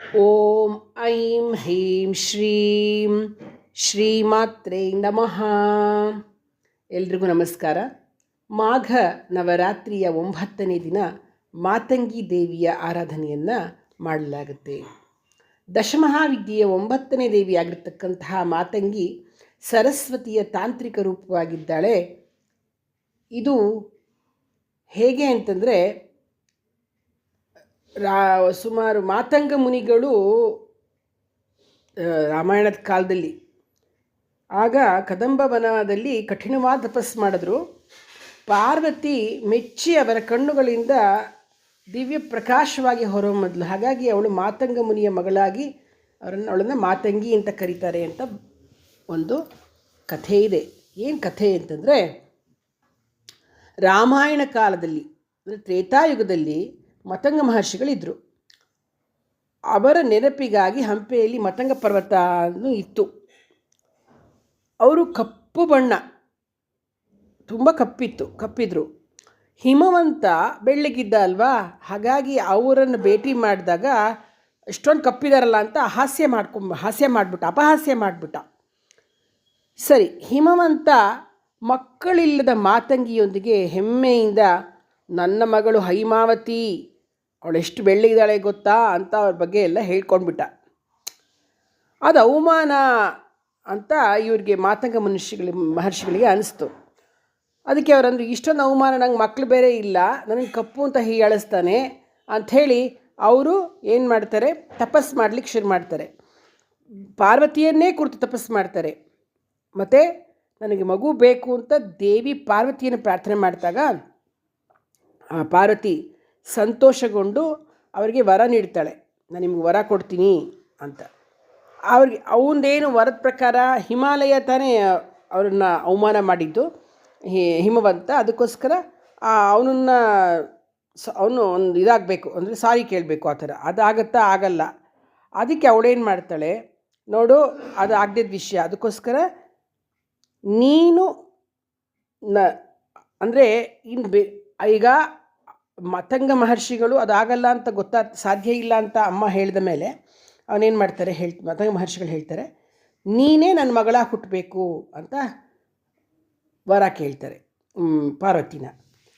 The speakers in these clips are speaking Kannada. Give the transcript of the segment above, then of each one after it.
ಓಂ ಐಂ ಹೀಂ ಶ್ರೀಂ ಶ್ರೀಮಾತ್ರೇ ನಮಃ ಎಲ್ರಿಗೂ ನಮಸ್ಕಾರ. ಮಾಘ ನವರಾತ್ರಿಯ ಒಂಬತ್ತನೇ ದಿನ ಮಾತಂಗಿ ದೇವಿಯ ಆರಾಧನೆಯನ್ನು ಮಾಡಲಾಗುತ್ತೆ. ದಶಮಹಾವಿದ್ಯೆಯ ಒಂಬತ್ತನೇ ದೇವಿಯಾಗಿರ್ತಕ್ಕಂತಹ ಮಾತಂಗಿ ಸರಸ್ವತಿಯ ತಾಂತ್ರಿಕ ರೂಪವಾಗಿದ್ದಾಳೆ. ಇದು ಹೇಗೆ ಅಂತಂದರೆ ರಾ, ಸುಮಾರು ಮಾತಂಗ ಮುನಿಗಳು ರಾಮಾಯಣದ ಕಾಲದಲ್ಲಿ. ಆಗ ಕದಂಬ ವನದಲ್ಲಿ ಕಠಿಣವಾದ ತಪಸ್ಸು ಮಾಡಿದ್ರು. ಪಾರ್ವತಿ ಮೆಚ್ಚಿ ಅವರ ಕಣ್ಣುಗಳಿಂದ ದಿವ್ಯ ಪ್ರಕಾಶವಾಗಿ ಹೊರಹೊಮ್ಮದ್ಲು. ಹಾಗಾಗಿ ಅವಳು ಮಾತಂಗ ಮುನಿಯ ಮಗಳಾಗಿ ಅವರನ್ನು, ಅವಳನ್ನು ಮಾತಂಗಿ ಅಂತ ಕರೀತಾರೆ ಅಂತ ಒಂದು ಕಥೆ ಇದೆ. ಏನು ಕಥೆ ಅಂತಂದರೆ, ರಾಮಾಯಣ ಕಾಲದಲ್ಲಿ, ಅಂದರೆ ತ್ರೇತಾಯುಗದಲ್ಲಿ ಮತಂಗ ಮಹರ್ಷಿಗಳಿದ್ದರು ಅವರ ನೆನಪಿಗಾಗಿ ಹಂಪೆಯಲ್ಲಿ ಮತಂಗ ಪರ್ವತ ಇತ್ತು. ಅವರು ಕಪ್ಪು ಬಣ್ಣ, ತುಂಬ ಕಪ್ಪಿತ್ತು, ಕಪ್ಪಿದ್ರು. ಹಿಮವಂತ ಬೆಳ್ಳಗಿದ್ದ ಅಲ್ವಾ? ಹಾಗಾಗಿ ಅವರನ್ನು ಭೇಟಿ ಮಾಡಿದಾಗ ಇಷ್ಟೊಂದು ಕಪ್ಪಿದಾರಲ್ಲ ಅಂತ ಹಾಸ್ಯ ಮಾಡ್ಕೊಂಬ ಹಾಸ್ಯ ಮಾಡಿಬಿಟ್ಟ, ಅಪಹಾಸ್ಯ ಮಾಡಿಬಿಟ್ಟ. ಸರಿ, ಹಿಮವಂತ ಮಕ್ಕಳಿಲ್ಲದ ಮಾತಂಗಿಯೊಂದಿಗೆ ಹೆಮ್ಮೆಯಿಂದ, ನನ್ನ ಮಗಳು ಹೈಮಾವತಿ ಅವಳೆಷ್ಟು ಬೆಳ್ಳಿದ್ದಾಳೆ ಗೊತ್ತಾ ಅಂತ ಅವ್ರ ಬಗ್ಗೆ ಎಲ್ಲ ಹೇಳ್ಕೊಂಡ್ಬಿಟ್ಟ. ಅದು ಅವಮಾನ ಅಂತ ಇವ್ರಿಗೆ ಮಾತಂಗ ಮನುಷ್ಯಗಳಿಗೆ, ಮಹರ್ಷಿಗಳಿಗೆ ಅನಿಸ್ತು. ಅದಕ್ಕೆ ಅವರಂದ್ರೆ ಇಷ್ಟೊಂದು ಅವಮಾನ ನಂಗೆ ಮಕ್ಕಳು ಬೇರೆ ಇಲ್ಲ, ನನಗೆ ಕಪ್ಪು ಅಂತ ಹೀಯಾಳಿಸ್ತಾನೆ ಅಂಥೇಳಿ ಅವರು ಏನು ಮಾಡ್ತಾರೆ ತಪಸ್ ಮಾಡ್ಲಿಕ್ಕೆ ಶುರು ಮಾಡ್ತಾರೆ. ಪಾರ್ವತಿಯನ್ನೇ ಕುರಿತು ತಪಸ್ಸು ಮಾಡ್ತಾರೆ. ಮತ್ತು ನನಗೆ ಮಗು ಬೇಕು ಅಂತ ದೇವಿ ಪಾರ್ವತಿಯನ್ನು ಪ್ರಾರ್ಥನೆ ಮಾಡಿದಾಗ ಆ ಪಾರ್ವತಿ ಸಂತೋಷಗೊಂಡು ಅವರಿಗೆ ವರ ನೀಡ್ತಾಳೆ. ನಾನು ನಿಮ್ಗೆ ವರ ಕೊಡ್ತೀನಿ ಅಂತ. ಅವ್ರಿಗೆ, ಅವಂದೇನು ವರದ ಪ್ರಕಾರ ಹಿಮಾಲಯ ತಾನೇ ಅವ್ರನ್ನ ಅವಮಾನ ಮಾಡಿದ್ದು. ಹಿಮವಂತ, ಅದಕ್ಕೋಸ್ಕರ ಅವನನ್ನ ಅವನು ಒಂದು ಇದಾಗಬೇಕು, ಅಂದರೆ ಸಾರಿ ಕೇಳಬೇಕು ಆ ಥರ. ಅದಾಗತ್ತಾ ಆಗಲ್ಲ. ಅದಕ್ಕೆ ಅವಳೇನು ಮಾಡ್ತಾಳೆ, ನೋಡು, ಅದು ಆಗದಿದ್ದ ವಿಷಯ. ಅದಕ್ಕೋಸ್ಕರ ನೀನು ನ, ಅಂದರೆ ಇನ್ನು ಬೆ, ಈಗ ಮತಂಗ ಮಹರ್ಷಿಗಳು ಅದಾಗಲ್ಲ ಅಂತ ಗೊತ್ತಾ ಸಾಧ್ಯ ಇಲ್ಲ ಅಂತ ಅಮ್ಮ ಹೇಳಿದ ಮೇಲೆ ಅವನೇನು ಮಾಡ್ತಾರೆ ಹೇಳ್, ಮತಂಗ ಮಹರ್ಷಿಗಳು ಹೇಳ್ತಾರೆ, ನೀನೇ ನನ್ನ ಮಗಳ ಹುಟ್ಟಬೇಕು ಅಂತ ವರ ಕೇಳ್ತಾರೆ ಪಾರ್ವತಿನ.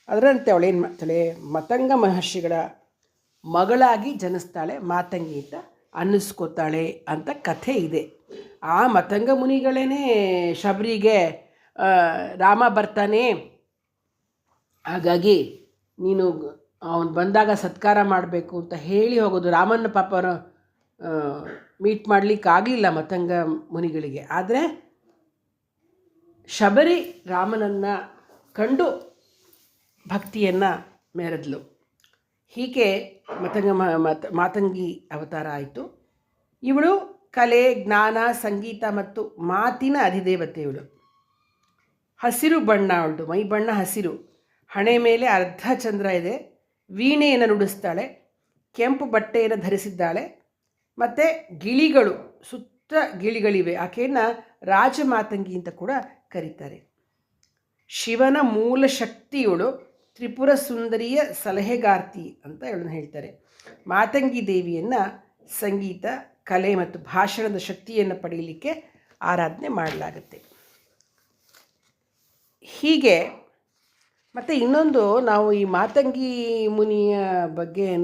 ಅದರಂತೆ ಅವಳೇನು ಮಾಡ್ತಾಳೆ, ಮತಂಗ ಮಹರ್ಷಿಗಳ ಮಗಳಾಗಿ ಜನಿಸ್ತಾಳೆ ಮಾತಂಗಿ ಅಂತ ಅನ್ನಿಸ್ಕೋತಾಳೆ ಅಂತ ಕಥೆ ಇದೆ. ಆ ಮತಂಗ ಮುನಿಗಳೇ ಶಬರಿಗೆ ರಾಮ ಬರ್ತಾನೆ. ಹಾಗಾಗಿ ನೀನು ಅವನು ಬಂದಾಗ ಸತ್ಕಾರ ಮಾಡಬೇಕು ಅಂತ ಹೇಳಿ ಹೋಗೋದು. ರಾಮನ ಪಾಪರ ಮೀಟ್ ಮಾಡಲಿಕ್ಕೆ ಆಗಲಿಲ್ಲ ಮತಂಗ ಮುನಿಗಳಿಗೆ. ಆದರೆ ಶಬರಿ ರಾಮನನ್ನು ಕಂಡು ಭಕ್ತಿಯನ್ನು ಮೆರೆದ್ಲು. ಹೀಗೆ ಮತಂಗ ಮಾತಂಗಿ ಅವತಾರ ಆಯಿತು. ಇವಳು ಕಲೆ, ಜ್ಞಾನ, ಸಂಗೀತ ಮತ್ತು ಮಾತಿನ ಅಧಿದೇವತೆ ಇವಳು. ಹಸಿರು ಬಣ್ಣ ಅವಳು ಮೈ ಬಣ್ಣ ಹಸಿರು. ಹಣೆ ಮೇಲೆ ಅರ್ಧ ಚಂದ್ರ ಇದೆ. ವೀಣೆಯನ್ನು ನುಡಿಸ್ತಾಳೆ. ಕೆಂಪು ಬಟ್ಟೆಯನ್ನು ಧರಿಸಿದ್ದಾಳೆ. ಮತ್ತು ಗಿಳಿಗಳು, ಸುತ್ತ ಗಿಳಿಗಳಿವೆ. ಆಕೆಯನ್ನು ರಾಜಮಾತಂಗಿ ಅಂತ ಕೂಡ ಕರೀತಾರೆ. ಶಿವನ ಮೂಲ ಶಕ್ತಿಯವಳು ತ್ರಿಪುರ ಸುಂದರಿಯ ಸಲಹೆಗಾರ್ತಿ ಅಂತ ಇವಳನ್ನು ಹೇಳ್ತಾರೆ. ಮಾತಂಗಿ ದೇವಿಯನ್ನು ಸಂಗೀತ, ಕಲೆ ಮತ್ತು ಭಾಷಣದ ಶಕ್ತಿಯನ್ನು ಪಡೆಯಲಿಕ್ಕೆ ಆರಾಧನೆ ಮಾಡಲಾಗುತ್ತೆ. ಹೀಗೆ ಮತ್ತು ಇನ್ನೊಂದು ನಾವು ಈ ಮಾತಂಗಿ ಮುನಿಯ ಬಗ್ಗೆ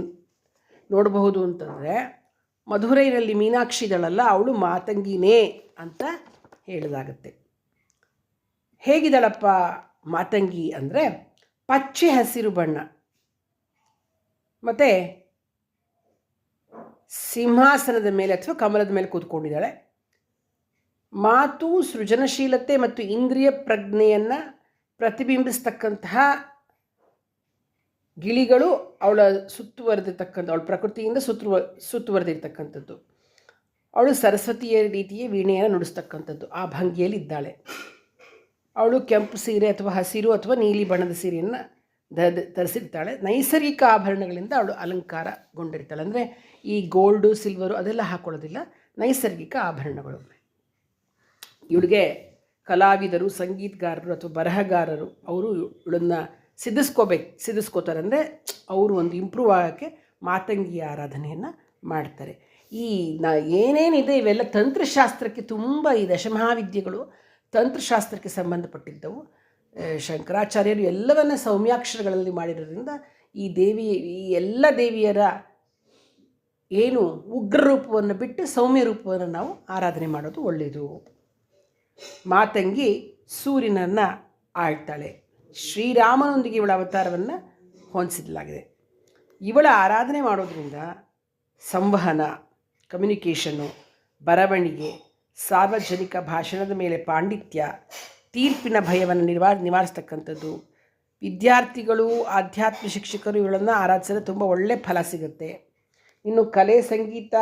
ನೋಡಬಹುದು ಅಂತಂದರೆ, ಮಧುರೈನಲ್ಲಿ ಮೀನಾಕ್ಷಿ ಇದ್ದಾಳಲ್ಲ ಅವಳು ಮಾತಂಗಿನೇ ಅಂತ ಹೇಳಿದಾಗತ್ತೆ. ಹೇಗಿದಳಪ್ಪ ಮಾತಂಗಿ ಅಂದರೆ, ಪಚ್ಚೆ ಹಸಿರು ಬಣ್ಣ. ಮತ್ತು ಸಿಂಹಾಸನದ ಮೇಲೆ ಅಥವಾ ಕಮಲದ ಮೇಲೆ ಕೂತ್ಕೊಂಡಿದ್ದಾಳೆ. ಮಾತು ಸೃಜನಶೀಲತೆ ಮತ್ತು ಇಂದ್ರಿಯ ಪ್ರಜ್ಞೆಯನ್ನು ಪ್ರತಿಬಿಂಬಿಸ್ತಕ್ಕಂತಹ ಗಿಳಿಗಳು ಅವಳ ಸುತ್ತುವರೆದಿರ್ತಕ್ಕಂಥ, ಅವಳ ಪ್ರಕೃತಿಯಿಂದ ಸುತ್ತುವ, ಸುತ್ತುವರೆದಿರ್ತಕ್ಕಂಥದ್ದು. ಅವಳು ಸರಸ್ವತಿಯ ರೀತಿಯ ವೀಣೆಯನ್ನು ನುಡಿಸ್ತಕ್ಕಂಥದ್ದು. ಆ ಭಂಗಿಯಲ್ಲಿ ಇದ್ದಾಳೆ. ಅವಳು ಕೆಂಪು ಸೀರೆ ಅಥವಾ ಹಸಿರು ಅಥವಾ ನೀಲಿ ಬಣ್ಣದ ಸೀರೆಯನ್ನು ಧ ಧರಿಸಿರ್ತಾಳೆ. ನೈಸರ್ಗಿಕ ಆಭರಣಗಳಿಂದ ಅವಳು ಅಲಂಕಾರಗೊಂಡಿರ್ತಾಳೆ. ಅಂದರೆ ಈ ಗೋಲ್ಡು, ಸಿಲ್ವರು ಅದೆಲ್ಲ ಹಾಕೊಳ್ಳೋದಿಲ್ಲ. ನೈಸರ್ಗಿಕ ಆಭರಣಗಳು. ಇವಳಿಗೆ ಕಲಾವಿದರು, ಸಂಗೀತಗಾರರು ಅಥವಾ ಬರಹಗಾರರು, ಅವರು ಇವಳನ್ನು ಸಿದ್ಧಿಸ್ಕೋಬೇಕು ಸಿದ್ಧಿಸ್ಕೋತಾರೆ ಅಂದರೆ ಅವರು ಒಂದು ಇಂಪ್ರೂವ್ ಆಗೋಕ್ಕೆ ಮಾತಂಗಿಯ ಆರಾಧನೆಯನ್ನು ಮಾಡ್ತಾರೆ. ಈ ನಾ ಏನೇನಿದೆ ಇವೆಲ್ಲ ತಂತ್ರಶಾಸ್ತ್ರಕ್ಕೆ ತುಂಬ ಈ ದಶಮಹಾವಿದ್ಯೆಗಳು ತಂತ್ರಶಾಸ್ತ್ರಕ್ಕೆ ಸಂಬಂಧಪಟ್ಟಿದ್ದವು. ಶಂಕರಾಚಾರ್ಯರು ಎಲ್ಲವನ್ನ ಸೌಮ್ಯಾಕ್ಷರಗಳಲ್ಲಿ ಮಾಡಿರೋದ್ರಿಂದ ಈ ದೇವಿ, ಈ ಎಲ್ಲ ದೇವಿಯರ ಏನು ಉಗ್ರ ರೂಪವನ್ನು ಬಿಟ್ಟು ಸೌಮ್ಯ ರೂಪವನ್ನು ನಾವು ಆರಾಧನೆ ಮಾಡೋದು ಒಳ್ಳೆಯದು. ಮಾತಂಗಿ ಸೂರ್ಯನನ್ನು ಆಳ್ತಾಳೆ. ಶ್ರೀರಾಮನೊಂದಿಗೆ ಇವಳ ಅವತಾರವನ್ನು ಹೊಂದಿಸಲಾಗಿದೆ. ಇವಳ ಆರಾಧನೆ ಮಾಡೋದ್ರಿಂದ ಸಂವಹನ ಕಮ್ಯುನಿಕೇಷನ್ನು ಬರವಣಿಗೆ, ಸಾರ್ವಜನಿಕ ಭಾಷಣದ ಮೇಲೆ ಪಾಂಡಿತ್ಯ, ತೀರ್ಪಿನ ಭಯವನ್ನು ನಿವಾ ನಿವಾರಿಸ್ತಕ್ಕಂಥದ್ದು, ವಿದ್ಯಾರ್ಥಿಗಳು ಆಧ್ಯಾತ್ಮ ಶಿಕ್ಷಕರು ಇವಳನ್ನು ಆರಾಧಿಸಿದ್ರೆ ತುಂಬ ಒಳ್ಳೆಯ ಫಲ ಸಿಗುತ್ತೆ. ಇನ್ನು ಕಲೆ, ಸಂಗೀತ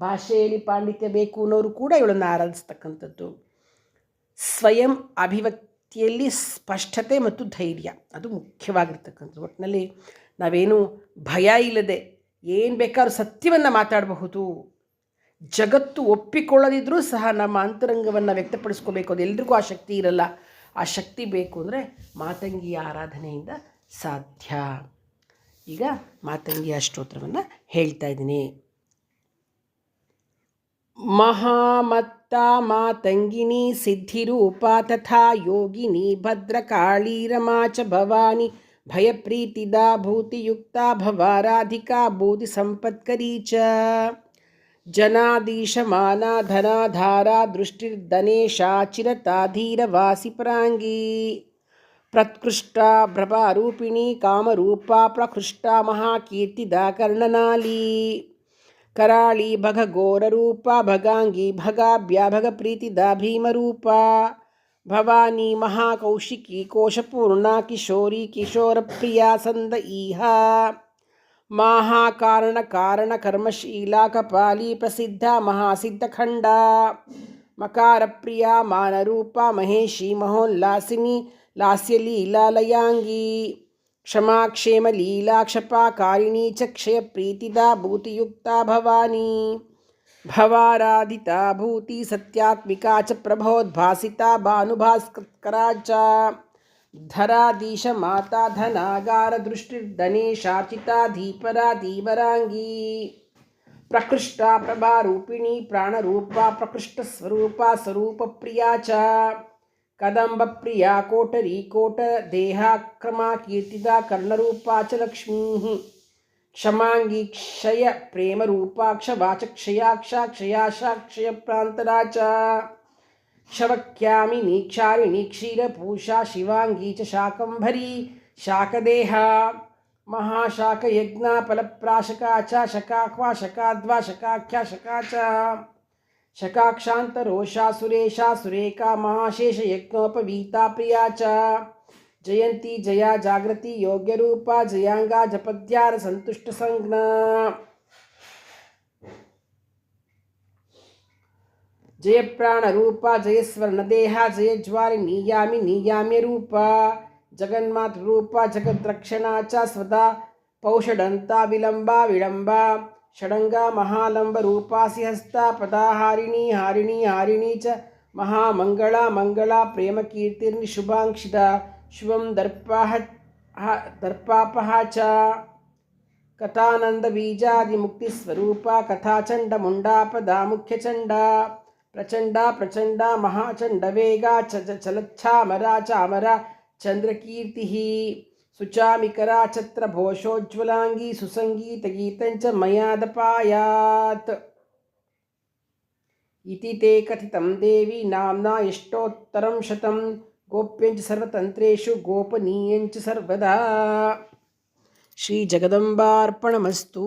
ಭಾಷೆಯಲ್ಲಿ ಪಾಂಡಿತ್ಯ ಬೇಕು ಅನ್ನೋರು ಕೂಡ ಇವಳನ್ನು ಆರಾಧಿಸ್ತಕ್ಕಂಥದ್ದು. ಸ್ವಯಂ ಅಭಿವ್ಯಕ್ತಿಯಲ್ಲಿ ಸ್ಪಷ್ಟತೆ ಮತ್ತು ಧೈರ್ಯ. ಅದು ಮುಖ್ಯವಾಗಿರ್ತಕ್ಕಂಥದ್ದು. ಒಟ್ಟಿನಲ್ಲಿ ನಾವೇನು ಭಯ ಇಲ್ಲದೆ ಏನು ಬೇಕಾದ್ರೂ ಸತ್ಯವನ್ನು ಮಾತಾಡಬಹುದು. ಜಗತ್ತು ಒಪ್ಪಿಕೊಳ್ಳದಿದ್ದರೂ ಸಹ ನಮ್ಮ ಅಂತರಂಗವನ್ನು ವ್ಯಕ್ತಪಡಿಸ್ಕೋಬೇಕು. ಅದು ಎಲ್ರಿಗೂ ಆ ಶಕ್ತಿ ಇರಲ್ಲ. ಆ ಶಕ್ತಿ ಬೇಕು ಅಂದರೆ ಮಾತಂಗಿಯ ಆರಾಧನೆಯಿಂದ ಸಾಧ್ಯ. ಈಗ ಮಾತಂಗಿಯ ಸ್ತೋತ್ರವನ್ನು ಹೇಳ್ತಾ ಇದ್ದೀನಿ. भक्ता मातङ्गिनी सिद्धिरूपा तथा योगिनी भद्रकाळीरमा च भवानी भयप्रीतिदा भूतियुक्ता भवाराधिका बोधिसम्पत्करी च। जनादीशमाना धनाधारा दृष्टिर्दनेशाचिरता धीरवासिप्राङ्गी प्रत्कृष्टा भ्रभारूपिणी कामरूपा प्रकृष्टा महाकीर्तिदा कर्णनाली। कराळी भगघोररूपा भगाङ्गी भगाभ्या भगप्रीतिदा भीमरूपा भवानी महाकौशिकी कोशपूर्णा किशोरी किशोरप्रिया सन्द ईहा माहाकारणकारणकर्मशीला कपाली प्रसिद्धा महासिद्धखण्डा मकारप्रिया मानरूपा महेशी महोल्लासिनी लास्यलीलालयाङ्गी क्षमाक्षेमलीलाक्षपाकारिणी च क्षयप्रीतिदा भूतियुक्ता भवानी। भवाराधिता भूति सत्यात्मिका च प्रभोद्भासिता भानुभास्करा च धराधीश माता धनागारदृष्टिर्धनेशार्चिता धीपरा धीवराङ्गी। प्रकृष्टा प्रभारूपिणी प्राणरूपा प्रकृष्टस्वरूपा स्वरूपप्रिया च। कदम्बप्रिया कोटरी कोटदेहाक्रमा कीर्तिदा कर्णरूपा च लक्ष्मीः क्षमाङ्गी क्षय प्रेमरूपाक्षवाचक्षयाक्षा क्षयाशाक्षयप्रान्तरा च क्षवक्यामिनी क्षारिणी क्षीरपूषा शिवाङ्गी च शाकम्भरी शाकदेहा। महाशाकयज्ञा फलप्राशका च शकाक्वा शकाद्वा शकाख्या शका शकाक्षान्तरोषा सुरेशा सुरेखा महाशेषयज्ञोपवीता प्रिया च। जयंती जया जागृति योग्यरूपा जयांगा जपद्यार सन्तुष्टसंज्ञा। जय प्राण रूपा जय स्वर्ण देहा जय ज्वारि नीयामि नीयाम्य रूपा जगन्मातृ रूपा जगद्रक्षणा च स्वदा पौषडंता विलंबा विडम्बा षडङ्गा महालम्बरूपासि हस्ता पदाहारिणी, हारिणी हारिणी च महामङ्गला, मङ्गला प्रेमकीर्तिर्निशुभाङ्क्षिता शुभं दर्पाः दर्पापः च। कथानन्दबीजादिमुक्तिस्वरूपा कथाचण्डमुण्डापदा मुख्यचण्डा प्रचण्डा प्रचण्डा, महाचण्डवेगा च- चलच्छामरा, चामरा, चन्द्रकीर्तिः। ಸುಚಾಮಿಕರಾಛತ್ರ ಭೋಷೋಜ್ವಲಾಂಗಿ ಸುಸಂಗೀತ ಗೀತಂಚ ಮಯಾದಪಾಯಾತ್ ಇತಿ ತೇ ಕಥಿತಂ ದೇವಿ ನಾಮ್ನಾ ಎಷ್ಟೋತ್ತರಂ ಶತಂ ಗೋಪ್ಯಂಚ ಸರ್ವತಂತ್ರೇಷು ಗೋಪನೀಯಂಚ ಸರ್ವದಾ ಶ್ರೀ ಜಗದಂಬಾರ್ಪಣಮಸ್ತು